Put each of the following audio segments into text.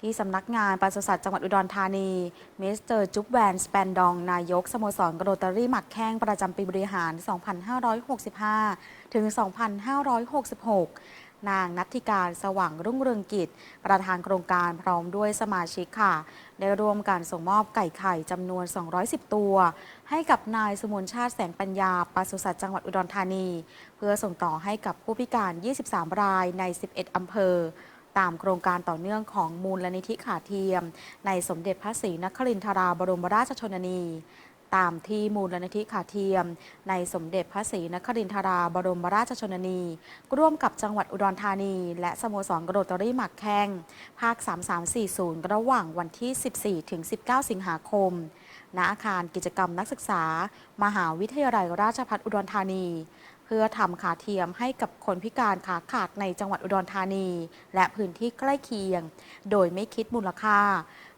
ที่สำนักงานปศุสัตว์จังหวัดอุดรธานี มิสเตอร์จุ๊บแวน สแปนดอง นายกสโมสรกระโรตรี่หมักแข้งประจำปีบริหาร 2565 ถึง 2566 นางนัทธิการสว่างรุ่งเรืองกิจ ประธานโครงการพร้อมด้วยสมาชิกค่ะ ได้ร่วมการส่งมอบไก่ไข่จำนวน 210 ตัว ให้กับนายสมุนชาติแสงปัญญาปศุสัตว์จังหวัดอุดรธานี เพื่อส่งต่อให้กับผู้พิการ 23 รายใน 11 อำเภอ ตามโครงการต่อเนื่องของมูลลนิธิขาเทียม ในสมเด็จพระศรีนครินทราบรมราชชนนี ตามที่มูลนิธิขาเทียม ในสมเด็จพระศรีนครินทราบรมราชชนนี ร่วมกับจังหวัดอุดรธานี และสโมสรโรตารี่หมักแข้งภาค 3340 ระหว่างวันที่ 14 ถึง 19 สิงหาคมณอาคารกิจกรรมนักศึกษา มหาวิทยาลัยราชภัฏอุดรธานี เพื่อทำขาเทียมให้กับคนพิการขาขาดในจังหวัดอุดรธานี และพื้นที่ใกล้เคียง โดยไม่คิดมูลค่า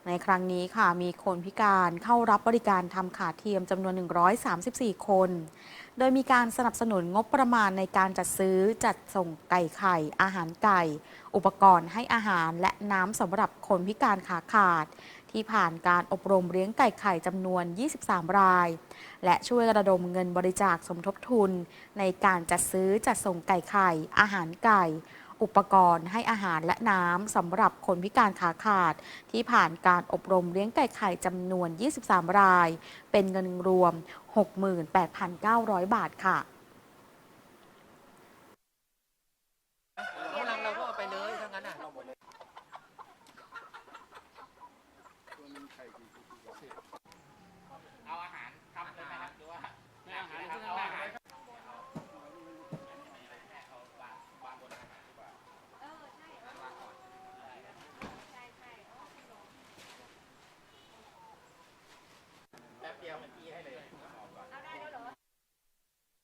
ในครั้งนี้ค่ะมีคนพิการเข้ารับบริการทำขาเทียมจำนวน 134 คน โดยมีการสนับสนุนงบประมาณในการจัดซื้อจัดส่งไก่ไข่ อาหารไก่ อุปกรณ์ให้อาหารและน้ำสำหรับคนพิการขาขาด ที่ผ่านการอบรมเลี้ยงไก่ไข่จำนวน 23 ราย และช่วยระดมเงินบริจาคสมทบทุน ในการจัดซื้อจัดส่งไก่ไข่ อาหารไก่ อุปกรณ์ให้อาหารและน้ำสำหรับคนพิการขาขาด ที่ผ่านการอบรมเลี้ยงไก่ไข่จำนวน 23 ราย เป็นเงินรวม 68,900 บาทค่ะเอาอาหารทำ